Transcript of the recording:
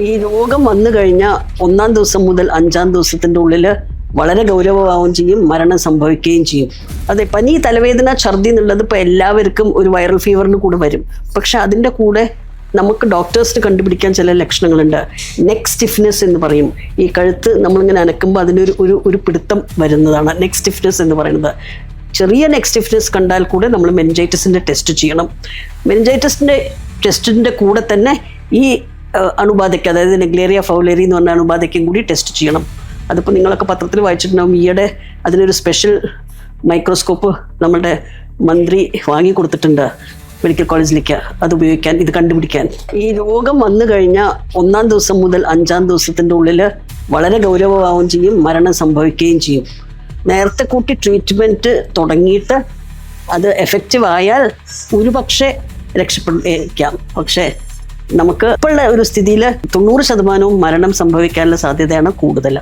ഈ രോഗം വന്നു കഴിഞ്ഞ ഒന്നാം ദിവസം മുതൽ അഞ്ചാം ദിവസത്തിന്റെ ഉള്ളിൽ വളരെ ഗൗരവമാവുകയും ചെയ്യും മരണം സംഭവിക്കുകയും ചെയ്യും. അതെ പനി തലവേദന ഛർദി എന്നുള്ളത് ഇപ്പോൾ എല്ലാവർക്കും ഒരു വൈറൽ ഫീവറിന് കൂടെ വരും. പക്ഷെ അതിന്റെ കൂടെ നമുക്ക് ഡോക്ടേഴ്സിന് കണ്ടുപിടിക്കാൻ ചില ലക്ഷണങ്ങളുണ്ട്. നെക്ക് സ്റ്റിഫ്നെസ് എന്ന് പറയും. ഈ കഴുത്ത് നമ്മളിങ്ങനെ അനക്കുമ്പോൾ അതിനൊരു ഒരു ഒരു പിടുത്തം വരുന്നതാണ് നെക്ക് സ്റ്റിഫ്നെസ് എന്ന് പറയുന്നത്. ചെറിയ നെക്ക് സ്റ്റിഫ്നെസ് കണ്ടാൽ കൂടെ നമ്മൾ മെൻജൈറ്റസിന്റെ ടെസ്റ്റ് ചെയ്യണം. മെൻജൈറ്റസിന്റെ ടെസ്റ്റിന്റെ കൂടെ തന്നെ ഈ അണുബാധയ്ക്ക് അതായത് നെഗ്ലേറിയ ഫൗലേറി എന്ന് പറഞ്ഞ അണുബാധയ്ക്കും കൂടി ടെസ്റ്റ് ചെയ്യണം. അതിപ്പോൾ നിങ്ങളൊക്കെ പത്രത്തിൽ വായിച്ചിട്ടുണ്ടാവും ഈയിടെ അതിനൊരു സ്പെഷ്യൽ മൈക്രോസ്കോപ്പ് നമ്മളുടെ മന്ത്രി വാങ്ങി കൊടുത്തിട്ടുണ്ട് മെഡിക്കൽ കോളേജിലേക്ക് അത് ഉപയോഗിക്കാൻ ഇത് കണ്ടുപിടിക്കാൻ. ഈ രോഗം വന്നു കഴിഞ്ഞാൽ ഒന്നാം ദിവസം മുതൽ അഞ്ചാം ദിവസത്തിന്റെ ഉള്ളിൽ വളരെ ഗൗരവമാവുകയും ചെയ്യും മരണം സംഭവിക്കുകയും ചെയ്യും. നേരത്തെ കൂട്ടി ട്രീറ്റ്മെന്റ് തുടങ്ങിയിട്ട് അത് എഫക്റ്റീവ് ആയാൽ ഒരുപക്ഷെ രക്ഷപ്പെടിക്കാം. പക്ഷേ നമുക്ക് ഇപ്പോഴുള്ള ഒരു സ്ഥിതിയിൽ തൊണ്ണൂറ് ശതമാനവും മരണം സംഭവിക്കാനുള്ള സാധ്യതയാണ് കൂടുതൽ